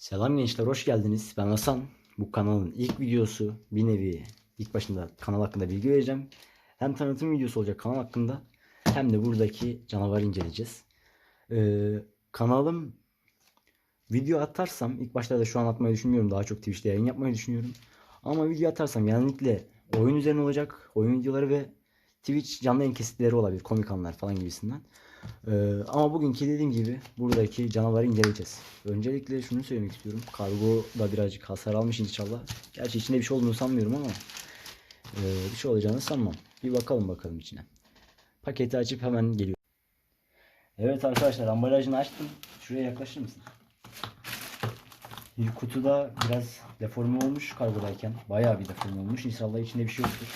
Selam gençler, hoş geldiniz. Ben Hasan. Bu kanalın ilk videosu bir nevi ilk başında kanal hakkında bilgi vereceğim. Hem tanıtım videosu olacak kanal hakkında hem de buradaki canavarı inceleyeceğiz. Ee, kanalım video atarsam ilk başta da şu an atmayı düşünmüyorum. Daha çok Twitch'te yayın yapmayı düşünüyorum. Ama video atarsam genellikle oyun üzerine olacak. Oyun videoları ve Twitch canlı yayın kesitleri olabilir. Komik anlar falan gibisinden. Ee, ama bugünkü dediğim gibi buradaki canavarı inceleyeceğiz. Öncelikle şunu söylemek istiyorum. Kargo da birazcık hasar almış inşallah. Gerçi içinde bir şey olduğunu sanmıyorum ama e, bir şey olacağını sanmam. Bir bakalım bakalım içine. Paketi açıp hemen geliyor. Evet arkadaşlar ambalajını açtım. Şuraya yaklaşır mısın? Kutuda biraz deforme olmuş kargodayken. Bayağı bir deforme olmuş. İnşallah içinde bir şey yoktur.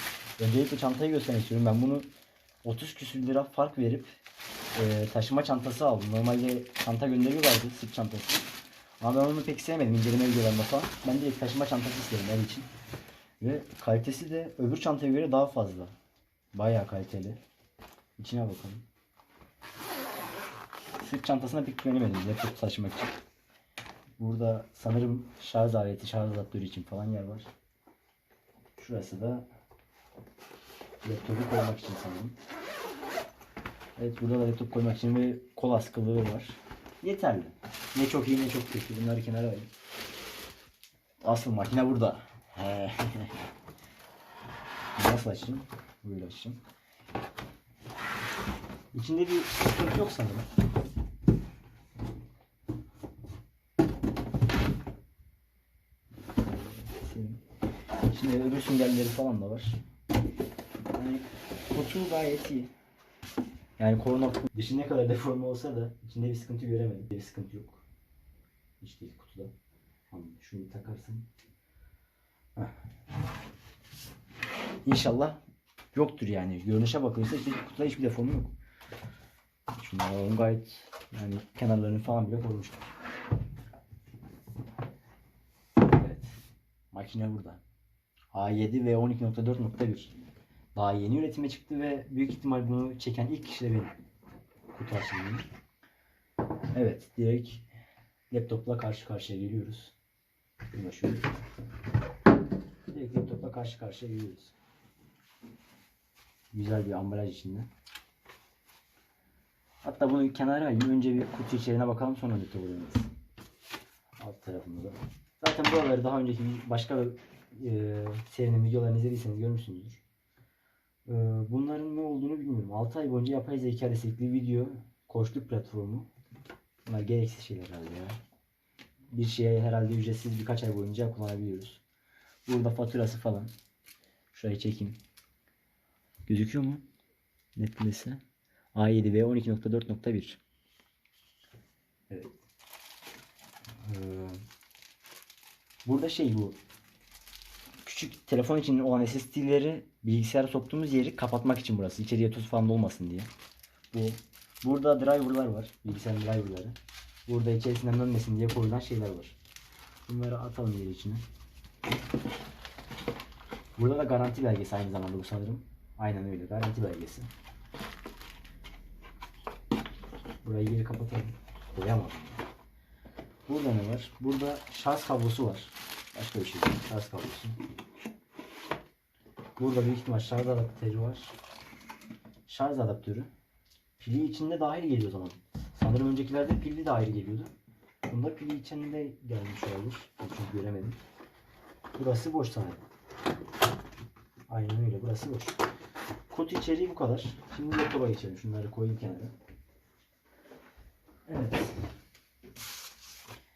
Öncelikle çantayı göstermek istiyorum. Ben bunu 30 küsür lira fark verip e, taşıma çantası aldım. Normalde çanta gönderiyorlardı sırt çantası. Ama ben onu pek sevmedim inceleme videolarında falan. Ben de taşıma çantası istedim el için. Ve kalitesi de öbür çantaya göre daha fazla. Bayağı kaliteli. İçine bakalım. Sırt çantasına pek güvenemedim laptop taşımak için. Burada sanırım şarj aleti, şarj adaptörü için falan yer var. Şurası da laptopu koymak için sanırım. Evet burada da laptop koymak için bir kol askılığı var. Yeterli. Ne çok iyi ne çok kötü. Bunları kenara ayırın. Asıl makine burada. Nasıl açayım? Böyle açayım. İçinde bir sıkıntı yok sanırım. Şimdi öbür süngerleri falan da var. Yani kutu gayet iyi. Yani korona dışı ne kadar deforme olsa da içinde bir sıkıntı göremedim. Bir sıkıntı yok. Hiç değil kutuda. Şunu takarsın. İnşallah yoktur yani. Görünüşe bakılırsa işte kutuda hiçbir deforme yok. Şunlar alalım gayet yani kenarlarını falan bile korumuşlar. Evet. Makine burada. A7 ve 12.4.1 daha yeni üretime çıktı ve büyük ihtimal bunu çeken ilk kişi de benim. Kutu açımını. Evet, direkt laptopla karşı karşıya geliyoruz. Şöyle. Direkt laptopla karşı karşıya geliyoruz. Güzel bir ambalaj içinde. Hatta bunu kenara alayım. Önce bir kutu içeriğine bakalım sonra laptopu deneriz. Alt tarafında da. Zaten buraları daha önceki başka bir e, serinin videolarını izlediyseniz görmüşsünüzdür. Ee, Bunların ne olduğunu bilmiyorum. 6 ay boyunca yapay zeka destekli video koçluk platformu. Bunlar gereksiz şeyler herhalde ya. Bir şeye herhalde ücretsiz birkaç ay boyunca kullanabiliyoruz. Burada faturası falan. Şurayı çekeyim. Gözüküyor mu? Netlese. A7 ve 12.4.1 Evet. Ee, burada şey bu küçük telefon için olan SSD'leri bilgisayara soktuğumuz yeri kapatmak için burası. İçeriye tuz falan olmasın diye. Bu burada driver'lar var. Bilgisayarın driver'ları. Burada içerisinden dönmesin diye koyulan şeyler var. Bunları atalım yeri içine. Burada da garanti belgesi aynı zamanda bu sanırım. Aynen öyle garanti belgesi. Burayı geri kapatalım. Koyamadım. Burada ne var? Burada şarj kablosu var. Başka bir şey değil. Şarj kablosu. Burada büyük ihtimal şarj adaptörü var. Şarj adaptörü. Pili içinde dahil geliyor o zaman. Sanırım öncekilerde pilli ayrı geliyordu. Bunda pili içinde gelmiş olabilir. Çünkü göremedim. Burası boş sanırım. Aynen öyle. Burası boş. Kutu içeriği bu kadar. Şimdi laptopa geçelim. Şunları koyayım kenara. Evet.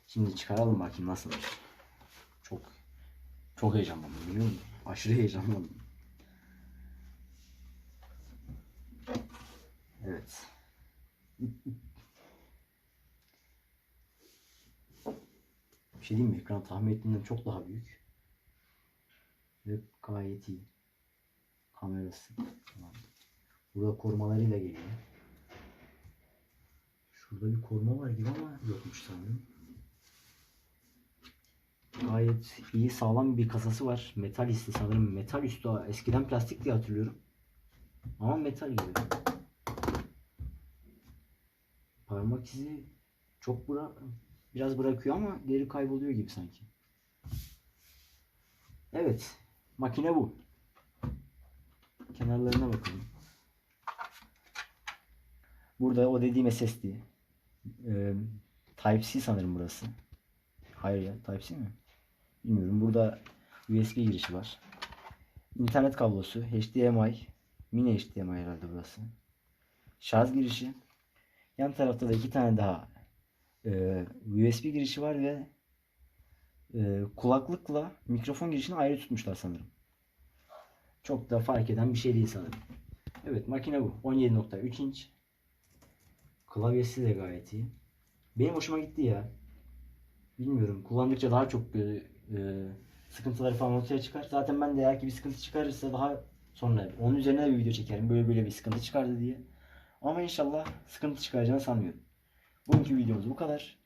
Şimdi çıkaralım bakayım nasıl. Çok çok heyecanlandım biliyor musun? Aşırı heyecanlandım. Evet. Bir şey diyeyim mi? Ekran tahmin ettiğimden çok daha büyük. Ve gayet iyi. Kamerası. Tamam. Burada korumalarıyla geliyor. Şurada bir koruma var gibi ama yokmuş sanırım. Gayet iyi sağlam bir kasası var. Metal üstü sanırım. Metal üstü eskiden plastik diye hatırlıyorum. Ama metal gibi. Parmak izi çok bura Biraz bırakıyor ama geri kayboluyor gibi sanki. Evet. Makine bu. Kenarlarına bakalım. Burada o dediğim SSD. Ee, Type-C sanırım burası. Hayır ya Type-C mi? Bilmiyorum. Burada USB girişi var. İnternet kablosu, HDMI, mini HDMI herhalde burası. Şarj girişi. Yan tarafta da iki tane daha e, USB girişi var ve e, kulaklıkla mikrofon girişini ayrı tutmuşlar sanırım. Çok da fark eden bir şey değil sanırım. Evet makine bu. 17.3 inç. Klavyesi de gayet iyi. Benim hoşuma gitti ya. Bilmiyorum. Kullandıkça daha çok böyle e, sıkıntıları falan ortaya çıkar. Zaten ben de eğer ki bir sıkıntı çıkarırsa daha sonra onun üzerine bir video çekerim. Böyle böyle bir sıkıntı çıkardı diye. Ama inşallah sıkıntı çıkaracağını sanmıyorum. Bugünkü videomuz bu kadar.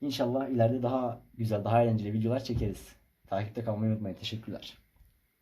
İnşallah ileride daha güzel, daha eğlenceli videolar çekeriz. Takipte kalmayı unutmayın. Teşekkürler.